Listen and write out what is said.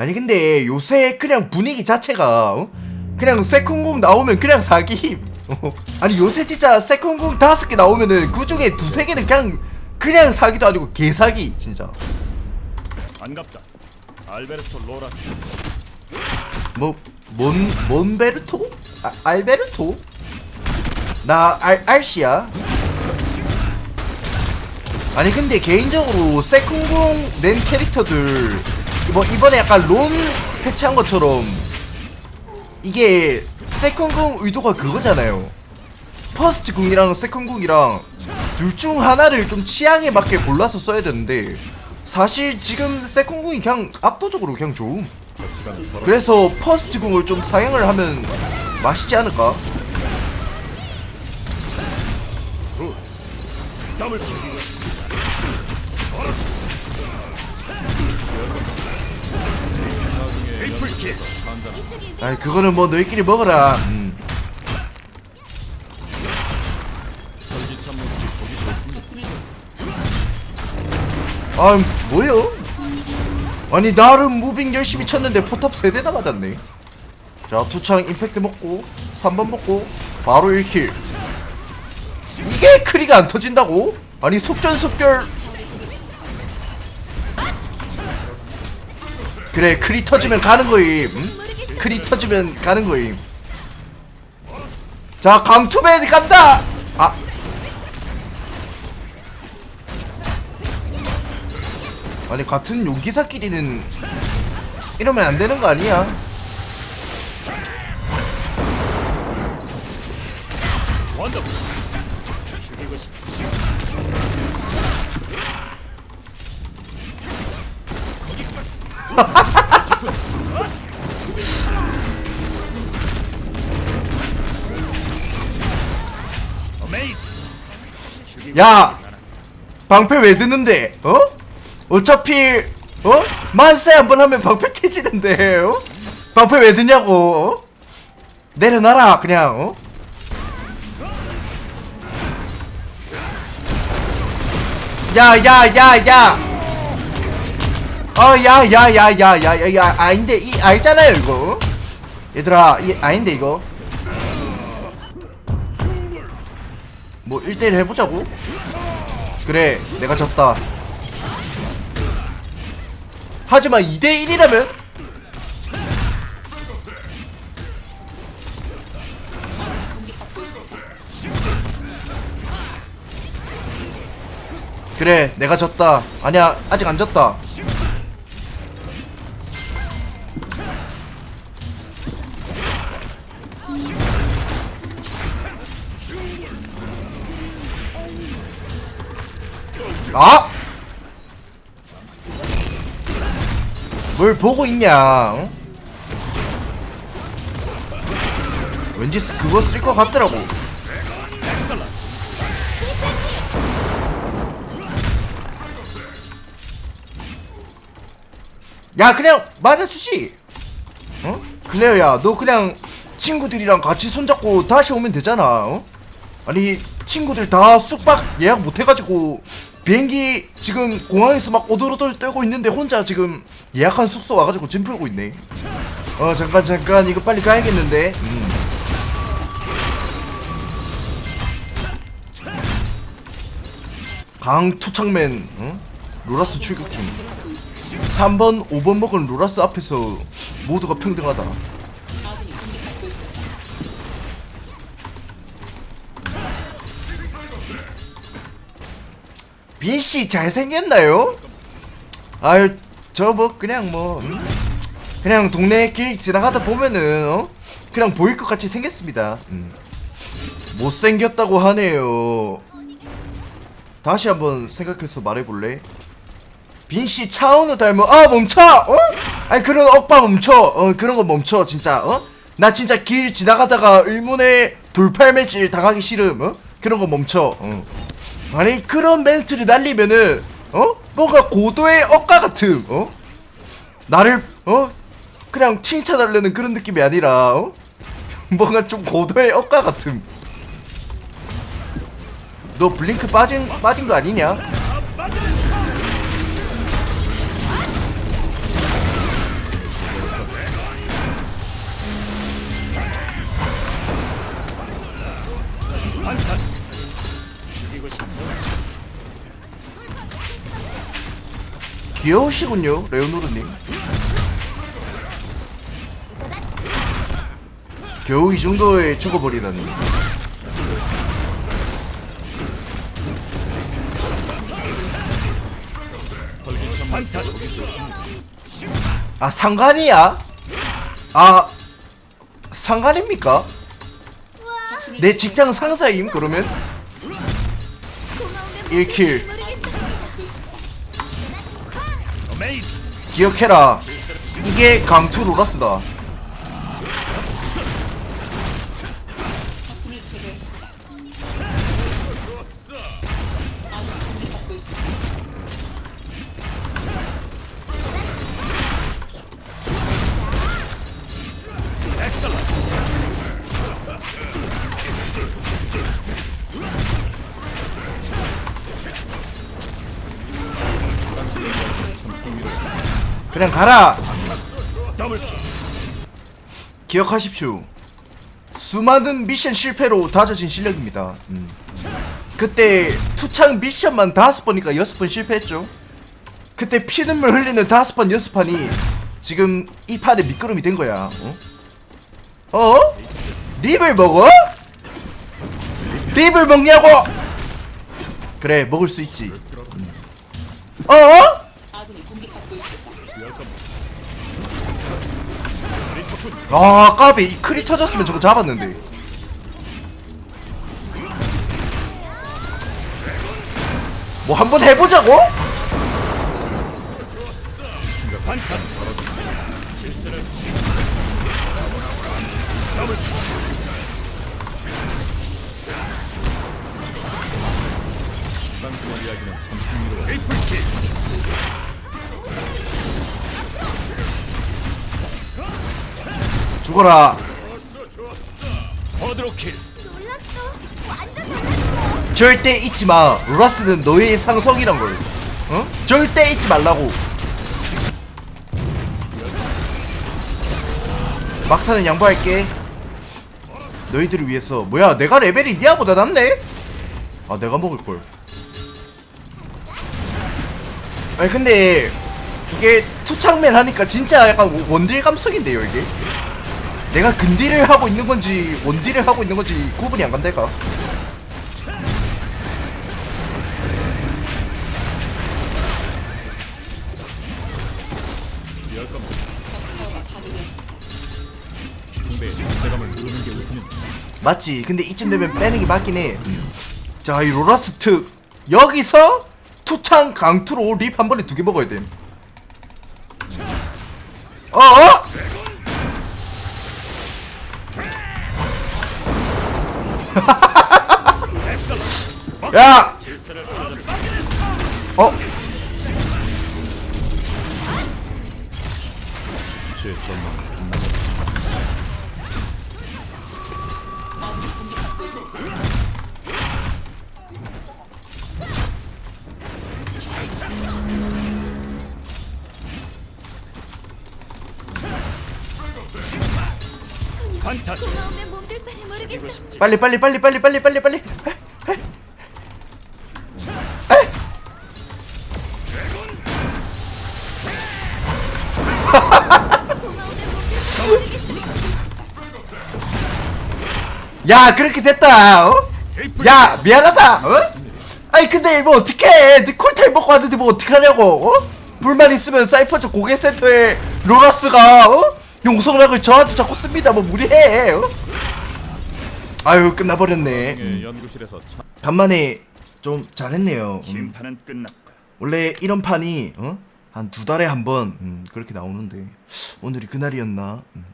아니 근데 요새 그냥 분위기 자체가 어? 그냥 세컨공 나오면 그냥 사기임 어. 아니 요새 진짜 세컨공 다섯 개 나오면은 그 중에 두세 개는 그냥 그냥 사기도 아니고 개사기 진짜 반갑다. 알베르토 로라. 뭐 몬, 몬베르토? 아, 알베르토? 나 알, 알씨야 아니 근데 개인적으로 세컨공 낸 캐릭터들 뭐 이번에 약간 론 패치한 것처럼 이게 세컨공 의도가 그거잖아요 퍼스트 궁이랑 세컨 궁이랑 둘 중 하나를 좀 취향에 맞게 골라서 써야 되는데 사실 지금 세컨 궁이 그냥 압도적으로 그냥 좋음. 그래서 퍼스트 궁을 좀 사용을 하면 맛있지 않을까? 굿. 더블 킬. 트리플 킬. 아이 그거는 뭐 너희끼리 먹어라 음. 아 뭐요? 아니 나름 무빙 열심히 쳤는데 포탑 세대나 맞았네 자 투창 임팩트 먹고 3번 먹고 바로 1킬 이게 크리가 안 터진다고? 아니 속전속결 그래 크리 터지면 가는 거임 응? 크리 터지면 가는 거임 자 강투맨 간다 아 아니 같은 용기사끼리는 이러면 안 되는 거 아니야? 원더풀. 야 방패 왜 드는데? 어? 어차피 어? 만세 한 번 하면 방패 깨지는데 어? 방패 왜 드냐고 어? 내려놔라 그냥 어? 야야야야 어야야 야야야야야 아닌데 이 알잖아요 이거. 얘들아 이 아닌데 이거. 뭐 1대1 해보자고? 그래 내가 졌다. 하지만 2대1이라면? 그래 내가 졌다. 아니야 아직 안 졌다 아! 뭘 보고 있냐? 응? 왠지 쓰- 그거 쓸 것 같더라고. 야 그냥 맞아주지. 어? 클레어야 너 그냥 친구들이랑 같이 손잡고 다시 오면 되잖아. 어? 아니 친구들 다 숙박 예약 못 해가지고 비행기 지금 공항에서 막 오돌오돌 떨고 있는데 혼자 지금 예약한 숙소 와가지고 짐 풀고 있네. 어 잠깐 잠깐 이거 빨리 가야겠는데. 음. 강투창맨 응? 로라스 출격 중. 3번, 5번 먹은 로라스 앞에서 모두가 평등하다. 빈씨 잘생겼나요? 아유 저 뭐 그냥 뭐 음? 그냥 동네 길 지나가다 보면은 어? 그냥 보일 것 같이 생겼습니다 음. 못생겼다고 하네요 다시 한번 생각해서 말해볼래? 빈씨 차은우 닮은 아 멈춰 어? 아니 그런 억바 멈춰 어 그런 거 멈춰 진짜 어? 나 진짜 길 지나가다가 의문의 돌팔매질 당하기 싫음 어? 그런 거 멈춰 어. 아니 그런 멘트를 날리면은 어? 뭔가 고도의 억가 같은 어? 나를 어? 그냥 칭찬하려는 그런 느낌이 아니라 어? 뭔가 좀 고도의 억가 같은 너 블링크 빠진 빠진 거 아니냐? 귀여우시군요 레오노르님 겨우 이 정도에 죽어버리다니 아 상관이야? 아 상관입니까? 내 직장 상사임 그러면? 1킬 기억해라. 이게 강투 로라스다 그냥 가라 기억하십시오. 수많은 미션 실패로 다져진 실력입니다. 음. 그때 투창 미션만 다섯 번이니까 여섯 번 실패했죠. 그때 피눈물 흘리는 다섯 번 여섯 판이 지금 이 판의 미끄럼이 된 거야. 어? 어? 립을 먹어? 립을 먹냐고? 그래 먹을 수 있지. 음. 어? 아 까비 이 크리 터졌으면 저거 잡았는데 뭐 한번 해보자고? 죽어라. 절대 잊지 마. 로라스는 너의 상성이란 걸. 어? 절대 잊지 말라고. 막타는 양보할게. 너희들을 위해서. 뭐야 내가 레벨이 니아보다 낫네? 아 내가 먹을걸. 아니 근데 이게 투창맨 하니까 진짜 약간 원딜 감성인데요 이게 내가 근딜을 하고 있는 건지 원딜을 하고 있는 건지 구분이 안 우선입니다 맞지? 근데 이쯤 되면 빼는 게 맞긴 해자 이 로라스 특. 여기서 투창 강투로 립 한 번에 두 개 먹어야 돼. 어어? 야! 어? 고 빨리 빨리 빨리 빨리 빨리 빨리 빨리 야 그렇게 됐다 어? 야 미안하다 어? 아니 근데 뭐 어떡해 네 콜타임 먹고 왔는데 뭐 어떡하냐고 어? 불만 있으면 사이퍼즈 고객센터에 로라스가 어? 용성락을 저한테 자꾸 씁니다 뭐 무리해 어? 아유 끝나버렸네 의 연구실에서 참 간만에 좀 잘했네요 음. 심판은 끝났다 원래 이런 판이 어? 한 두 달에 한번 음, 그렇게 나오는데 오늘이 그날이었나 음.